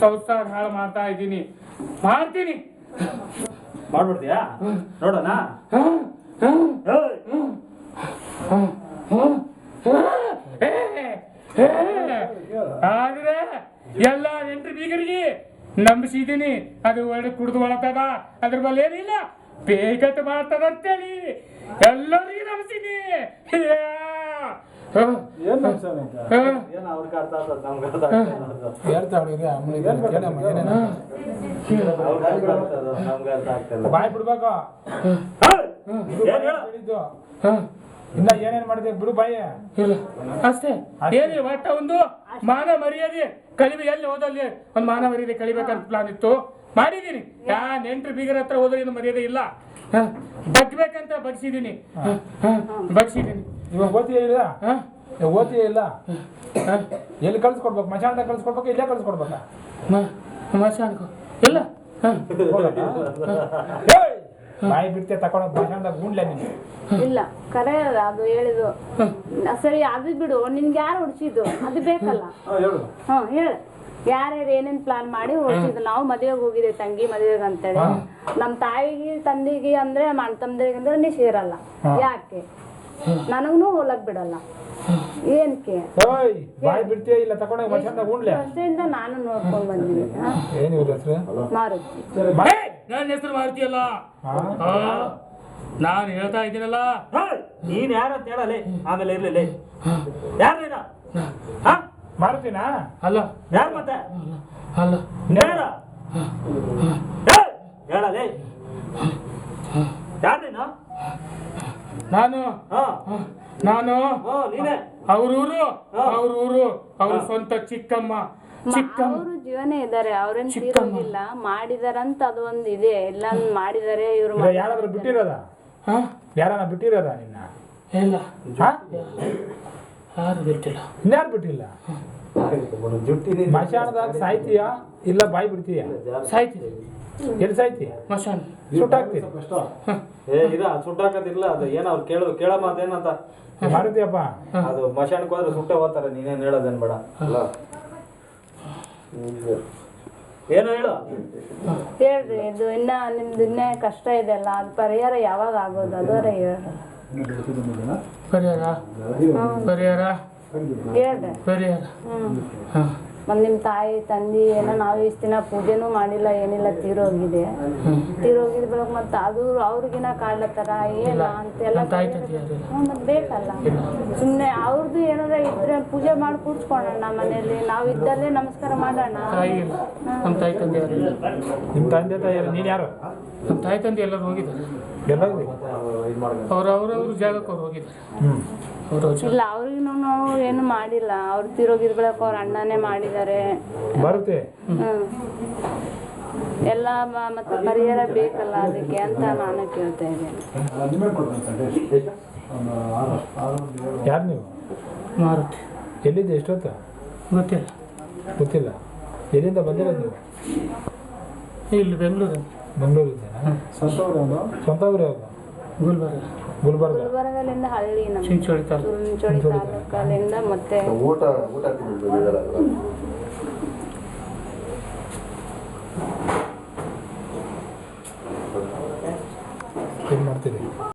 ಸಂಸಾರ ಹಾಳು ಮಾಡ್ತಾ ಇದ್ದೀನಿ. ಮಾಡ್ತೀನಿ. ಮಾಡ್ಬಿಡ್ತೀಯಾ? ನೋಡೋಣ. ಆದ್ರೆ ಎಲ್ಲ ಎಂಟ್ರಿ ಬೀಗರಿಗೆ ನಂಬಿಸಿದ್ದೀನಿ. ಅದು ಒಳ್ಳೆ ಕುಡಿದು ಒಳತದ. ಅದ್ರ ಮೇಲೆ ಏನಿಲ್ಲ. ಬೇಕಟ್ಟು ಮಾಡ್ತದಂತೇಳಿ. ಎಲ್ಲರಿಗೂ ನಂಬಿಸಿನಿ ಬಾಯ್ ಬಿಡ್ಬೇಕು. ಇನ್ನ ಏನೇನ್ ಮಾಡಿದೆ ಬಿಡು ಬಾಯಿ. ಅಷ್ಟೇ. ಏನಿಲ್ಲ ಒಟ್ಟ ಒಂದು. ಮಾನ ಮರ್ಯಾದೆ ಕಲಿಬೆ ಎಲ್ಲಿ ಹೋದಲ್ಲಿ? ಒಂದು ಮಾನ ಮರ್ಯಾದೆ ಕಲಿಬೇಕಂತ ಪ್ಲಾನ್ ಇತ್ತು. ಮಾಡಿದ್ದೀನಿ. ಯಾ ನೆಂಟ್ರು ಬೀಗರ ಹತ್ರ ಹೋದ್ರೆ ಏನು ಮರ್ಯಾದೆ ಇಲ್ಲ. ಹ, ಬಗ್ಬೇಕಂತ ಬಗ್ಸಿದ್ದೀನಿ. ಹ, ಹ, ಬಗ್ಸಿದ್ದೀನಿ. ಇವಾಗ ಓದ್ತೀಯ ಇಲ್ಲ? ಓದ್ತೀಯ ಇಲ್ಲ? ಹ, ಎಲ್ಲಿ ಕಳ್ಸ್ಕೊಡ್ಬೇಕು? ಮಶಾಣದಾಗ ಕಳ್ಸ್ಕೊಡ್ಬೇಕು ಇಲ್ಲೇ ಕಳ್ಸ್ಕೊಡ್ಬೇಕಾ? ಮ- ಮಸಾನ್ಕೋ ಇಲ್ಲ! ಬಾಯಿ ಬಿಡ್ತೆ ತಕೊಂಡ ಮಶಾಣದಾಗ ಗುಂಡ್ಲೆ ನೀನು ಇಲ್ಲ ಕರೆ ಅದ ಅದು ಹೇಳಿದು ಸರಿ ಅದು ಬಿಡು ನಿನ್ಗೆ ಯಾರು ಹೊಡ್ಸಿದ್ದು? ಅದು ಬೇಕಲ್ಲ. ಹೇಳು. ಹ್ಞೂ ಹೇಳು. ಯಾರ್ಯಾರು ಏನೇನ್ ಪ್ಲಾನ್ ಮಾಡಿ ಹೊಡ್ಸಿದ್ದು? ನಾವು ಮದುವೆಗೆ ಹೋಗಿದ್ದೆ ತಂಗಿ ಮದುವೆಗೆ ಅಂತೇಳಿ. ನಮ್ಮ ತಾಯಿಗೆ ತಂದಿಗೆ ಅಂದ್ರೆ ನಮ್ಮ ಅಣ್ಣ ಅಂದ್ರೆ ನೀ ಸೇರಲ್ಲ ಯಾಕೆ? ನನಗೂ ಹೋಲಕ್ ಬಿಡಲ್ಲ. ಏನಕ್ಕೆ ಬಾಯಿ ಬಿಡ್ತೀಯ ಇಲ್ಲ ನಾನು ನೋಡ್ಕೊಂಡ್ ಬಂದಿದ್ದೀನಿ ಏನು ಹೆಸರು? ಮಾರುತಿ. ನನ್ನ ಹೆಸರು ಮಾಡ್ತೀಯಲ್ಲ ನಾನು ಹೇಳ್ತಾ ಇದ್ದೀನಲ್ಲ! ನೀನ್ ಯಾರು ಅಂತ ಹೇಳಲಿ? ಆಮೇಲೆ ಇರ್ಲಿಲ್ಲ ಯಾರು ಮಾಡ್ತೀನ ಅಲ್ಲ. ಯಾರು ಮತ್ತೆ? ಅಲ್ಲ. ನೇರ? ಹೇಳಲೇ. ಹೇಳಲಿ ಯಾರು ನೀನು? ನಾನು. ಹಾ. ನಾನು. ಹಾ ನೀನೇ. ಅವ್ರೂರು ಅವ್ರೂರು ಅವ್ರ ಸ್ವಂತ ಚಿಕ್ಕಮ್ಮ ಚಿಕ್ಕಮ್ಮ. ಅವರು ಜೀವನ ಇದ್ದಾರೆ ಅವ್ರೇನ್. ತೀರೋಗಿಲ್ಲ ಮಾಡಿದಾರಂತ ಅದು ಒಂದು ಇದೆ. ಎಲ್ಲ ಮಾಡಿದಾರೆ ಇವ್ರು ಇಲ್ಲ ಯಾರಾದ್ರೂ ಬಿಟ್ಟಿರೋದ? ಹಾ? ಯಾರನ್ನ ಬಿಟ್ಟಿರೋದ ನಿನ್ನ? ಇಲ್ಲ. ಹಾ? ಯಾರು ಬಿಟ್ಟಿಲ್ಲ. ಇನ್ಯಾರು ಬಿಟ್ಟಿಲ್ಲ? ಮಶಾನದಾಗ ಸಾಯ್ತೀಯಾ ಸಾಯ್ತೀಯ? ಇಲ್ಲ ಬಾಯಿ ಬಿಡ್ತೀಯ? ಸಾಯ್ತೀನಿ ಎಲ್ಲಿ ಸಾಯ್ತೀಯ ಮಶಾನ್ ಸುಟ್ಟಾಕ್ತೀಯ ಏ ಇದ ಸುಟ್ಟಾಕದಿಲ್ಲ ಅದು ಏನ ಅವ್ರು ಕೇಳ ಕೇಳ ಮಾತೇನಂತ ಮಾಡಿದ್ಯಪ್ಪ ಅದು ಮಶಾಣಕ್ಕೆ ಹೋದ್ರೆ ಸುಟ್ಟೆ ಹೋಗ್ತಾರೆ ನೀನೇನ್ ಹೇಳೋದೇನ್ ಬೇಡ ಅಲ್ಲ. ಏನು ಹೇಳು? ಹೇಳ್ರಿ ಇದು ಇನ್ನ ನಿಮ್ದು ಇನ್ನ ಕಷ್ಟ ಇದೆ ಅಲ್ಲ ಅದು ಪರಿಹಾರ ಯಾವಾಗ ಆಗೋದು? ಅದರ ಹೇಳ್ರಿ. ಪರಿಹಾರ? ಪರಿಹಾರ? ಹೇಳ್ರಿ. ಪರಿಹಾರ. ಹ್ಮ್. ಹಾಂ. ಮತ್ ನಿಮ್ ತಾಯಿ ತಂದಿ ಏನೋ ನಾವು ಇಷ್ಟು ದಿನ ಪೂಜೆನೂ ಮಾಡಿಲ್ಲ ಏನಿಲ್ಲ ತೀರೋಗಿದೆ. ತೀರೋಗಿದ ಬೆಳಕ್ ಮತ್ತೆ ಅದು ಅವ್ರಿಗಿನ ಕಾಡ್ಲತ್ತಾರ ಏನ ಅಂತೆಲ್ಲ ನಮ್ಮ ಮತ್ತ್ ಬೇಕಲ್ಲ. ಸುಮ್ನೆ ಅವ್ರದ್ದು ಏನಾರ ಇದ್ರೆ ಪೂಜೆ ಮಾಡಿ ಕೂರ್ಸ್ಕೊಳ್ಳೋಣ ಮನೇಲಿ ನಾವು ಇದ್ದಲ್ಲೇ ನಮಸ್ಕಾರ ಮಾಡೋಣ. ತಾಯಿ ನಮ್ಮ ತಾಯಿ ತಂದೆ ನಿಮ್ಮ ತಂದೆ ತಾಯಿ ನೀನು ಯಾರು? ನಮ್ಮ ತಾಯಿ ತಂದೆ ಎಲ್ಲರೂ ಹೋಗಿದ್ದಾರೆ. ಎಲ್ಲ ಅವ್ರು ಅವ್ರವ್ರ ಜಾಗಕ್ಕೆ ಅವ್ರು ಹೋಗಿದ್ದಾರೆ. ಹ್ಞೂ ಅವ್ರ ಇಲ್ಲ ಅವ್ರಿಗೂ ನಾವು ಏನು ಮಾಡಿಲ್ಲ. ಅವ್ರು ತೀರೋಗಿದ ಬೆಳಕ್ ಅವ್ರ ಅಣ್ಣನೇ ಮಾಡಿದ್ದಾರೆ. ಬರುತ್ತೆ. ಹ್ಮ್. ಎಲ್ಲ ಮ- ಮತ್ತೆ ಪರಿಹಾರ ಬೇಕಲ್ಲ ಅದಕ್ಕೆ ಅಂತ ನಾನು ಕೇಳ್ತಾ ಇದ್ದೇನೆ. ಯಾರು ನೀವು? ಮಾರುತಿ. ಎಲ್ಲಿದ್ದೆ? ಎಷ್ಟೊತ್ತು? ಗೊತ್ತಿಲ್ಲ. ಗೊತ್ತಿಲ್ಲ. ಎಲ್ಲಿಂದ ಬಂದಿರೋದು ನೀವು? ಇಲ್ಲಿ ಬೆಂಗಳೂರಲ್ಲಿ. ಬೆಂಗಳೂರಿಂದ? ಸ್ವಂತ ಊರು ಯಾವುದು ಗುಲ್ಬರ್ಗ. ಗುಲ್ಬರ್ಗ. ಗುಲ್ಬರ್ಗಲಿಂದ ಹಳ್ಳಿ ನಮ್ಮ ಚಿಂಚೋಳಿ ತಾಲೂಕು. ಚುಂಚೋಳಿ ತಾಲೂಕಲ್ಲಿಂದ ಮತ್ತೆ ಊಟ ಊಟ